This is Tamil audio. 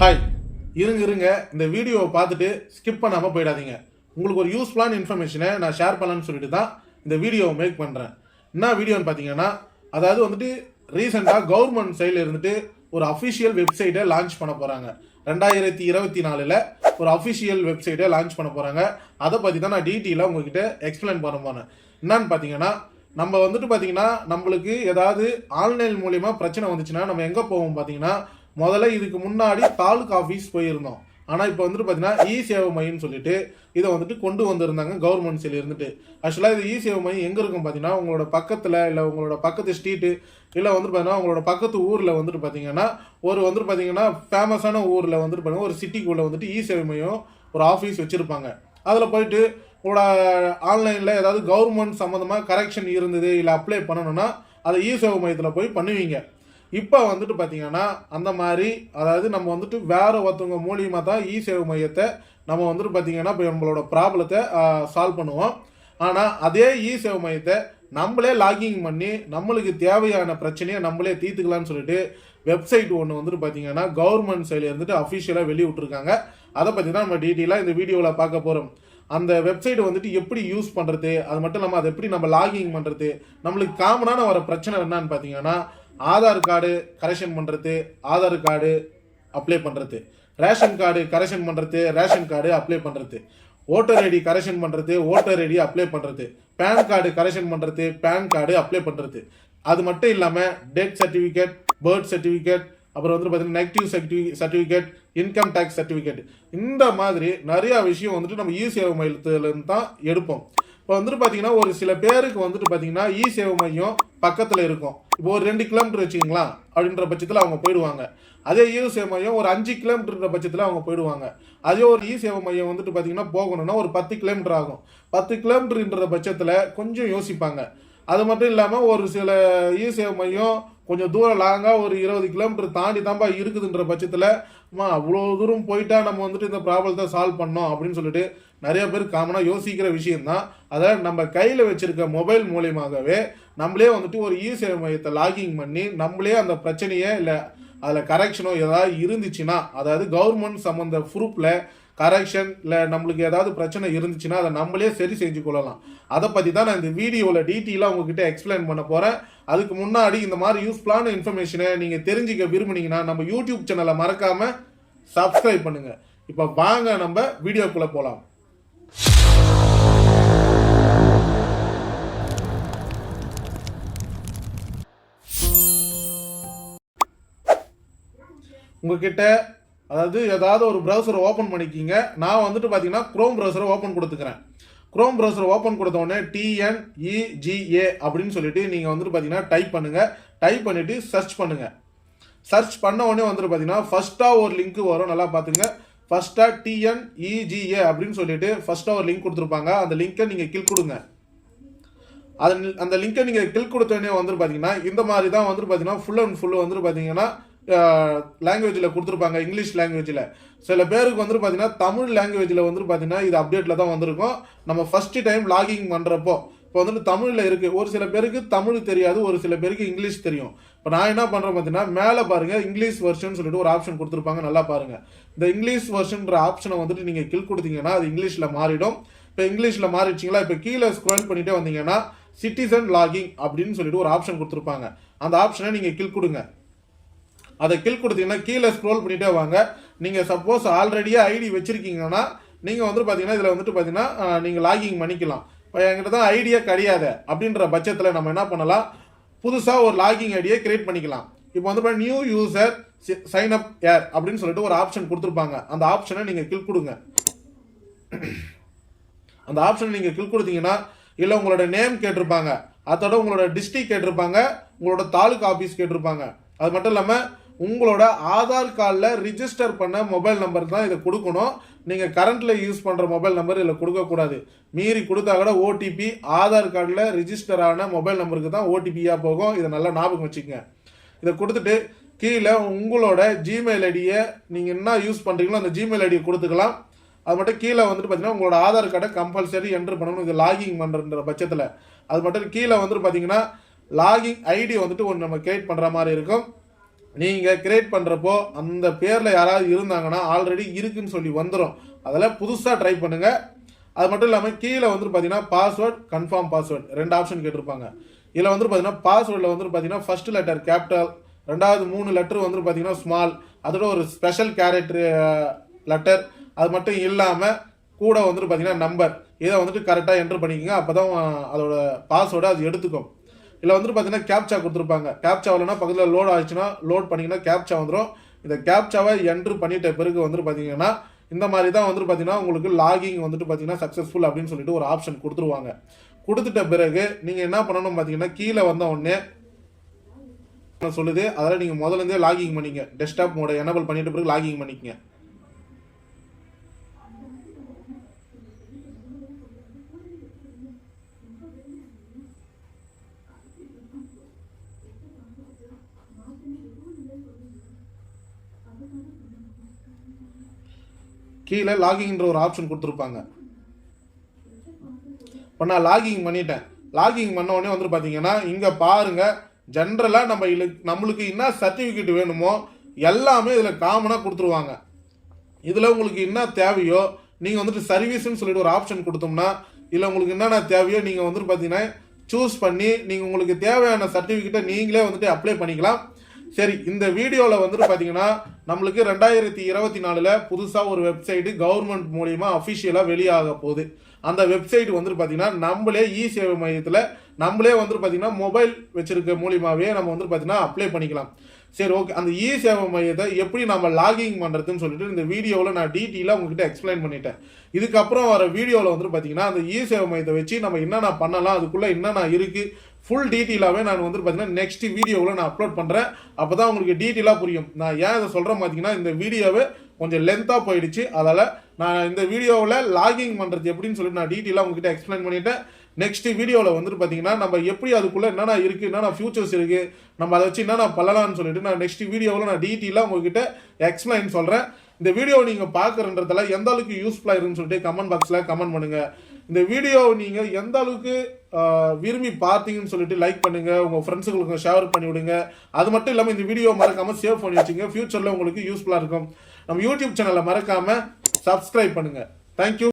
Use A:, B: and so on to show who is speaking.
A: ஹாய் இருங்க இருங்க. இந்த வீடியோவை பார்த்துட்டு ஸ்கிப் பண்ணாமல் போயிடாதீங்க. உங்களுக்கு ஒரு யூஸ்ஃபுல்லான இன்ஃபர்மேஷனை நான் ஷேர் பண்ணலான்னு சொல்லிட்டு தான் இந்த வீடியோவை மேக் பண்ணுறேன் என்ன வீடியோன்னு பார்த்தீங்கன்னா அதாவது வந்துட்டு ரீசெண்டாக கவர்மெண்ட் சைடில் இருந்துட்டு ஒரு அஃபிஷியல் வெப்சைட்டை லான்ச் பண்ண போகிறாங்க ரெண்டாயிரத்தி இருபத்தி நாலில் ஒரு அஃபிஷியல் வெப்சைட்டை லான்ச் பண்ண போகிறாங்க அதை பற்றி தான் நான் டீட்டெயிலாக உங்ககிட்ட எக்ஸ்பிளைன் பண்ண போனேன் என்னன்னு பார்த்தீங்கன்னா நம்ம வந்துட்டு பார்த்தீங்கன்னா நம்மளுக்கு ஏதாவது ஆன்லைன் மூலியமாக பிரச்சனை வந்துச்சுன்னா நம்ம எங்கே போவோம் பார்த்தீங்கன்னா முதல்ல இதுக்கு முன்னாடி தாலுக் ஆஃபீஸ் போயிருந்தோம். ஆனால் இப்போ வந்துட்டு பார்த்தீங்கன்னா இ சேவை மையம்னு சொல்லிட்டு இதை வந்துட்டு கொண்டு வந்திருந்தாங்க கவர்மெண்ட் சைடில் இருந்துட்டு. ஆக்சுவலாக இது இ சேவை மையம் எங்கே இருக்கும் பார்த்தீங்கன்னா உங்களோட பக்கத்தில் இல்லை உங்களோட பக்கத்து ஸ்ட்ரீட்டு இல்லை வந்துட்டு பார்த்தீங்கன்னா உங்களோட பக்கத்து ஊரில் வந்துட்டு பார்த்தீங்கன்னா ஒரு வந்துட்டு பார்த்தீங்கன்னா ஃபேமஸான ஊரில் வந்துட்டு பார்த்தீங்கன்னா ஒரு சிட்டிக்குள்ளே வந்துட்டு இ சேவை மையம் ஒரு ஆஃபீஸ் வச்சுருப்பாங்க. அதில் போயிட்டு உங்களோட ஆன்லைனில் ஏதாவது கவர்மெண்ட் சம்மந்தமாக கரெக்ஷன் இருந்தது இல்லை அப்ளை பண்ணணும்னா அதை இ சேவை மையத்தில் போய் பண்ணுவீங்க. இப்போ வந்துட்டு பார்த்தீங்கன்னா அந்த மாதிரி அதாவது நம்ம வந்துட்டு வேற ஒருத்தவங்க மூலியமாக தான் இ சேவை மையத்தை நம்ம வந்துட்டு பார்த்தீங்கன்னா இப்போ நம்மளோட ப்ராப்ளத்தை சால்வ் பண்ணுவோம். ஆனால் அதே இ சேவை மையத்தை நம்மளே லாகிங் பண்ணி நம்மளுக்கு தேவையான பிரச்சனையை நம்மளே தீர்த்துக்கலாம்னு சொல்லிட்டு வெப்சைட் ஒன்று வந்துட்டு பார்த்தீங்கன்னா கவர்மெண்ட் சைடில் இருந்துட்டு அஃபிஷியலாக வெளிய விட்டுருக்காங்க அதை பற்றி தான் நம்ம டீட்டெயிலாக இந்த வீடியோவில் பார்க்க போகிறோம் அந்த வெப்சைட் வந்துட்டு எப்படி யூஸ் பண்ணுறது அது மட்டும் இல்லாமல் அதை எப்படி நம்ம லாகிங் பண்ணுறது நம்மளுக்கு காமனான வர பிரச்சனை என்னன்னு பார்த்தீங்கன்னா ஆதார் கார்டு கரெக்ஷன் பண்ணுறது ஆதார் கார்டு அப்ளை பண்ணுறது ரேஷன் கார்டு கரெக்ஷன் பண்ணுறது ரேஷன் கார்டு அப்ளை பண்ணுறது ஓட்டர் ஐடி கரெக்ஷன் பண்ணுறது ஓட்டர் ஐடி அப்ளை பண்ணுறது பேன் கார்டு கரெக்ஷன் பண்ணுறது பேன் கார்டு அப்ளை பண்ணுறது அது மட்டும் இல்லாமல் டெத் சர்டிஃபிகேட் பர்த் சர்டிஃபிகேட் அப்புறம் வந்து பார்த்தீங்கன்னா நெகட்டிவ் சர்டிஃபி சர்டிஃபிகேட் இன்கம் டேக்ஸ் சர்டிஃபிகேட் இந்த மாதிரி நிறையா விஷயம் வந்துட்டு நம்ம இ சேவை மையத்துலேருந்து தான் எடுப்போம். இப்போ வந்துட்டு பார்த்தீங்கன்னா ஒரு சில பேருக்கு வந்துட்டு பார்த்தீங்கன்னா இ சேவை மையம் பக்கத்தில் இருக்கும். ஒரு ரெண்டு கிலோமீட்டர் வச்சுக்கிங்களா? அப்படின்ற பட்சத்தில் அவங்க போயிடுவாங்க. அதே இ சேவை மையம் ஒரு அஞ்சு கிலோமீட்டர்ன்ற பட்சத்தில் அவங்க போயிடுவாங்க. அதே ஒரு இ சேவை மையம் வந்துட்டு பார்த்தீங்கன்னா போகணும்னா ஒரு பத்து கிலோமீட்டர் ஆகும். பத்து கிலோமீட்டர்ன்ற பட்சத்தில் கொஞ்சம் யோசிப்பாங்க. அது மட்டும் இல்லாமல் ஒரு சில இ சேவை மையம் கொஞ்சம் தூரம் லாங்காக ஒரு இருபது கிலோமீட்டர் தாண்டி தான்ப்பா இருக்குதுன்ற பட்சத்தில் அம்மா அவ்வளோ தூரம் போயிட்டா நம்ம வந்துட்டு இந்த ப்ராப்ளத்தை சால்வ் பண்ணோம் அப்படின்னு சொல்லிட்டு நிறைய பேர் காமனாக யோசிக்கிற விஷயம்தான். அதை நம்ம கையில் வச்சுருக்க மொபைல் மூலியமாகவே நம்மளே வந்துட்டு ஒரு இ சேவை மையத்தை லாகிங் பண்ணி நம்மளே அந்த பிரச்சனையை இல்லை அதில் கரெக்ஷனோ ஏதாவது இருந்துச்சுன்னா அதாவது கவர்மெண்ட் சம்மந்த ப்ரூஃபில் கரெக்ஷன் இல்லை நம்மளுக்கு ஏதாவது பிரச்சனை இருந்துச்சுன்னா அதை நம்மளே சரி செஞ்சு கொள்ளலாம். அதை பற்றி தான் நான் இந்த வீடியோவில் டீட்டெயிலாக உங்ககிட்ட எக்ஸ்பிளைன் பண்ண போகிறேன் அதுக்கு முன்னாடி இந்த மாதிரி யூஸ்ஃபுல்லான இன்ஃபர்மேஷனை நீங்கள் தெரிஞ்சுக்க விரும்புனீங்கன்னா நம்ம யூடியூப் சேனலை மறக்காமல் சப்ஸ்கிரைப் பண்ணுங்கள் இப்போ வாங்க நம்ம வீடியோக்குள்ளே போகலாம் உங்ககிட்ட அதாவது ஏதாவது ஒரு ப்ரௌசரை ஓப்பன் பண்ணிக்கிங்க. நான் வந்துட்டு பார்த்தீங்கன்னா க்ரோம் ப்ரௌசரை ஓப்பன் கொடுத்துக்கிறேன். க்ரோம் ப்ரௌசரை ஓப்பன் கொடுத்த உடனே டிஎன்இஜிஏ அப்படின்னு சொல்லிட்டு நீங்கள் வந்துட்டு பார்த்தீங்கன்னா டைப் பண்ணுங்கள் டைப் பண்ணிவிட்டு சர்ச் பண்ணுங்கள் சர்ச் பண்ண உடனே வந்துட்டு பார்த்தீங்கன்னா ஃபஸ்ட்டாக ஒரு லிங்க் வரும். நல்லா பார்த்துங்க ஃபஸ்ட்டாக டிஎன்இஜிஏ அப்படின்னு சொல்லிட்டு ஃபஸ்ட்டாக ஒரு லிங்க் கொடுத்துருப்பாங்க. அந்த லிங்க்கை நீங்கள் கிளிக் கொடுங்க. அது அந்த லிங்கை நீங்கள் கிளிக் கொடுத்தோடனே வந்துட்டு பார்த்தீங்கன்னா இந்த மாதிரி தான் வந்துட்டு பார்த்தீங்கன்னா ஃபுல் அண்ட் ஃபுல் வந்துட்டு பார்த்தீங்கன்னா லாங்குவேஜில் கொடுத்துருப்பாங்க இங்கிலீஷ் லாங்குவேஜில் சில பேருக்கு வந்துட்டு பார்த்தீங்கன்னா தமிழ் லாங்குவேஜில் வந்துட்டு பார்த்தீங்கன்னா இது அப்டேட்டில் தான் வந்திருக்கும். நம்ம ஃபஸ்ட்டு டைம் லாகிங் பண்ணுறப்போ இப்போ வந்துட்டு தமிழில் இருக்குது ஒரு சில பேருக்கு தமிழ் தெரியாது ஒரு சில பேருக்கு இங்கிலீஷ் தெரியும். இப்போ நான் என்ன பண்ணுறேன் பார்த்தீங்கன்னா மேலே பாருங்கள் இங்கிலீஷ் வெர்ஷன் சொல்லிட்டு ஒரு ஆப்ஷன் கொடுத்துருப்பாங்க நல்லா பாருங்கள் இந்த இங்கிலீஷ் வெர்ஷன்ற ஆப்ஷனை வந்துட்டு நீங்கள் கிளிக் கொடுத்தீங்கன்னா அது இங்கிலீஷில் மாறிடும். இப்போ இங்கிலீஷில் மாறிடுச்சிங்களா? இப்போ கீழே ஸ்க்ரோல் பண்ணிகிட்டே வந்தீங்கன்னா சிட்டிசன் லாகிங் அப்படின்னு சொல்லிட்டு ஒரு ஆப்ஷன் கொடுத்துருப்பாங்க. அந்த ஆப்ஷனை நீங்கள் கிளிக் கொடுங்க. அதை கிளிக் கொடுத்தீங்கன்னா கீழே ஸ்க்ரோல் பண்ணிட்டே வாங்க. நீங்கள் சப்போஸ் ஆல்ரெடியே ஐடி வச்சுருக்கீங்கன்னா நீங்கள் வந்துட்டு பார்த்தீங்கன்னா இதில் வந்துட்டு பார்த்தீங்கன்னா நீங்கள் லாகிங் பண்ணிக்கலாம். இப்போ என்கிட்ட தான் ஐடியா கிடையாது. அப்படின்ற பட்சத்தில் நம்ம என்ன பண்ணலாம்? புதுசாக ஒரு லாகிங் ஐடியை கிரியேட் பண்ணிக்கலாம். இப்போ வந்து நியூ யூசர் சைன் அப் ஏர் அப்படின்னு சொல்லிட்டு ஒரு ஆப்ஷன் கொடுத்துருப்பாங்க. அந்த ஆப்ஷனை நீங்கள் கிளிக் கொடுங்க. அந்த ஆப்ஷனை நீங்கள் கிளிக் கொடுத்தீங்கன்னா இல்லை உங்களோட நேம் கேட்டிருப்பாங்க. அதோட உங்களோட டிஸ்ட்ரிக் கேட்டிருப்பாங்க. உங்களோட தாலுக் ஆஃபீஸ் கேட்டிருப்பாங்க. அது மட்டும் இல்லாமல் உங்களோட ஆதார் கார்டில் ரிஜிஸ்டர் பண்ண மொபைல் நம்பர் தான் இதை கொடுக்கணும். நீங்கள் கரண்ட்டில் யூஸ் பண்ணுற மொபைல் நம்பர் இதில் கொடுக்கக்கூடாது மீறி கொடுத்தா கூட ஓடிபி ஆதார் கார்டில் ரிஜிஸ்டர் ஆன மொபைல் நம்பருக்கு தான் ஓடிபியாக போகும். இதை நல்லா ஞாபகம் வச்சுக்கோங்க. இதை கொடுத்துட்டு கீழே உங்களோட ஜிமெயில் ஐடியை நீங்கள் என்ன யூஸ் பண்ணுறீங்களோ அந்த ஜிமெயில் ஐடியை கொடுத்துக்கலாம். அது மட்டும் கீழே வந்துட்டு பார்த்தீங்கன்னா உங்களோட ஆதார் கார்டை கம்பல்சரி என்ட்ரு பண்ணணும். இது லாகிங் பண்ணுற பட்சத்தில். அது மட்டும் கீழே வந்துட்டு பார்த்தீங்கன்னா லாகிங் ஐடி வந்துட்டு ஒன்று நம்ம கிரியேட் பண்ணுற மாதிரி இருக்கும். நீங்கள் கிரியேட் பண்ணுறப்போ அந்த பேரில் யாராவது இருந்தாங்கன்னா ஆல்ரெடி இருக்குன்னு சொல்லி வந்துடும் அதில் புதுசாக ட்ரை பண்ணுங்கள் அது மட்டும் இல்லாமல் கீழே வந்துட்டு பார்த்தீங்கன்னா பாஸ்வேர்ட் கன்ஃபார்ம் பாஸ்வேர்ட் ரெண்டு ஆப்ஷன் கேட்டிருப்பாங்க. இதில் வந்துட்டு பார்த்தீங்கன்னா பாஸ்வேர்டில் வந்துட்டு பார்த்தீங்கன்னா ஃபர்ஸ்ட் லெட்டர் கேபிட்டல் ரெண்டாவது மூணு லெட்டர் வந்துட்டு பார்த்தீங்கன்னா ஸ்மால் அதோட ஒரு ஸ்பெஷல் கேரக்டர் லெட்டர் அது மட்டும் இல்லாமல் கூட வந்துட்டு பார்த்தீங்கன்னா நம்பர் இதை வந்துட்டு கரெக்டாக என்டர் பண்ணிக்கோங்க. அப்போ தான் அதோட பாஸ்வேர்டை அது எடுத்துக்கும். இல்லை வந்துட்டு பார்த்தீங்கன்னா கேப்சா கொடுத்துருப்பாங்க. கேப்சா இல்லைனா பக்கத்தில் லோட் ஆச்சுன்னா லோட் பண்ணிங்கன்னா கேப்சா வந்துடும் இந்த கேப்சாவை என்ட்ரு பண்ணிட்ட பிறகு வந்துட்டு பார்த்தீங்கன்னா இந்த மாதிரி தான் வந்துட்டு பார்த்தீங்கன்னா உங்களுக்கு லாகிங் வந்துட்டு பார்த்தீங்கன்னா சக்ஸஸ்ஃபுல் அப்படின்னு சொல்லிட்டு ஒரு ஆப்ஷன் கொடுத்துருவாங்க. கொடுத்துட்ட பிறகு நீங்கள் என்ன பண்ணணும் பார்த்தீங்கன்னா கீழே வந்த உடனே சொல்லுது. அதெல்லாம் நீங்கள் முதல்ல இருந்தே லாகிங் பண்ணிங்க. டெஸ்க்டாப் மோட எனபிள் பண்ணிட்ட பிறகு லாகிங் பண்ணிக்கங்க. கீழே லாகிங்ன்ற ஒரு ஆப்ஷன் கொடுத்துருப்பாங்க. இப்போ நான் லாகிங் பண்ணிட்டேன். லாகிங் பண்ண உடனே வந்துட்டு பார்த்தீங்கன்னா இங்கே பாருங்க ஜென்ரலாக நம்ம இலு- நம்மளுக்கு என்ன சர்டிஃபிகேட் வேணுமோ எல்லாமே இதில் காமனாக கொடுத்துருவாங்க. இதில் உங்களுக்கு என்ன தேவையோ நீங்கள் வந்துட்டு சர்வீஸ்ன்னு சொல்லிட்டு ஒரு ஆப்ஷன் கொடுத்தோம்னா இதில் உங்களுக்கு என்னென்ன தேவையோ நீங்கள் வந்துட்டு பார்த்தீங்கன்னா சூஸ் பண்ணி நீங்கள் உங்களுக்கு தேவையான சர்டிஃபிகேட்டை நீங்களே வந்துட்டு அப்ளை பண்ணிக்கலாம். சரி இந்த வீடியோவில் வந்துட்டு பார்த்தீங்கன்னா நம்மளுக்கு ரெண்டாயிரத்தி இருபத்தி நாலில் புதுசாக ஒரு வெப்சைட்டு கவர்மெண்ட் மூலிமா அஃபிஷியலாக வெளியாக போகுது. அந்த வெப்சைட் வந்துட்டு பார்த்தீங்கன்னா நம்மளே இ சேவை மையத்தில் நம்மளே வந்துட்டு பார்த்தீங்கன்னா மொபைல் வச்சுருக்க மூலியமாகவே நம்ம வந்துட்டு பார்த்தீங்கன்னா அப்ளை பண்ணிக்கலாம். சரி ஓகே அந்த இ சேவை மையத்தை எப்படி நம்ம லாகிங் பண்ணுறதுன்னு சொல்லிட்டு இந்த வீடியோவில் நான் டீட்டெயிலாக உங்ககிட்ட எக்ஸ்பிளைன் பண்ணிட்டேன். இதுக்கப்புறம் வர வீடியோவில் வந்துட்டு பார்த்தீங்கன்னா அந்த இ சேவை மையத்தை வச்சு நம்ம என்னென்ன பண்ணலாம் அதுக்குள்ளே என்னென்ன இருக்குது ஃபுல் டீட்டெயிலாகவே நான் வந்து பார்த்தீங்கன்னா நெக்ஸ்ட் வீடியோவில் நான் அப்லோட் பண்ணுறேன் அப்போ தான் உங்களுக்கு டீட்டெயிலாக புரியும். நான் ஏன் இதை சொல்கிறேன் பார்த்தீங்கன்னா இந்த வீடியோவை கொஞ்சம் லென்த்தாக போயிடுச்சு. அதால் நான் இந்த வீடியோவில் லாகிங் பண்ணுறது எப்படின்னு சொல்லிட்டு நான் டீட்டெயிலாக உங்ககிட்ட எக்ஸ்பிளைன் பண்ணிவிட்டேன் நெக்ஸ்ட் வீடியோவில் வந்துட்டு பார்த்தீங்கன்னா நம்ம எப்படி அதுக்குள்ளே என்னென்ன இருக்குது என்னென்ன ஃபியூச்சர்ஸ் இருக்குது நம்ம அதை வச்சு என்னென்ன பண்ணலாம்னு சொல்லிட்டு நான் நெக்ஸ்ட் வீடியோவில் நான் டீட்டெயிலாக உங்ககிட்ட எக்ஸ்பிளைன் சொல்கிறேன் இந்த வீடியோ நீங்கள் பார்க்குறன்றதுல எந்த அளவுக்கு யூஸ்ஃபுல்லாக இருக்குன்னு சொல்லிட்டு கமெண்ட் பாக்ஸில் கமெண்ட் பண்ணுங்கள் இந்த வீடியோவை நீங்கள் எந்த அளவுக்கு விரும்பி பார்த்தீங்கன்னு சொல்லிட்டு லைக் பண்ணுங்க உங்கள் ஃப்ரெண்ட்ஸுங்களுக்கு ஷேர் பண்ணி விடுங்க. அது மட்டும் இல்லாமல் இந்த வீடியோ மறக்காம சேவ் பண்ணி வச்சுங்க. ஃபியூச்சரில் உங்களுக்கு யூஸ்ஃபுல்லாக இருக்கும். நம்ம யூடியூப் சேனலை மறக்காமல் சப்ஸ்கிரைப் பண்ணுங்கள் தேங்க்யூ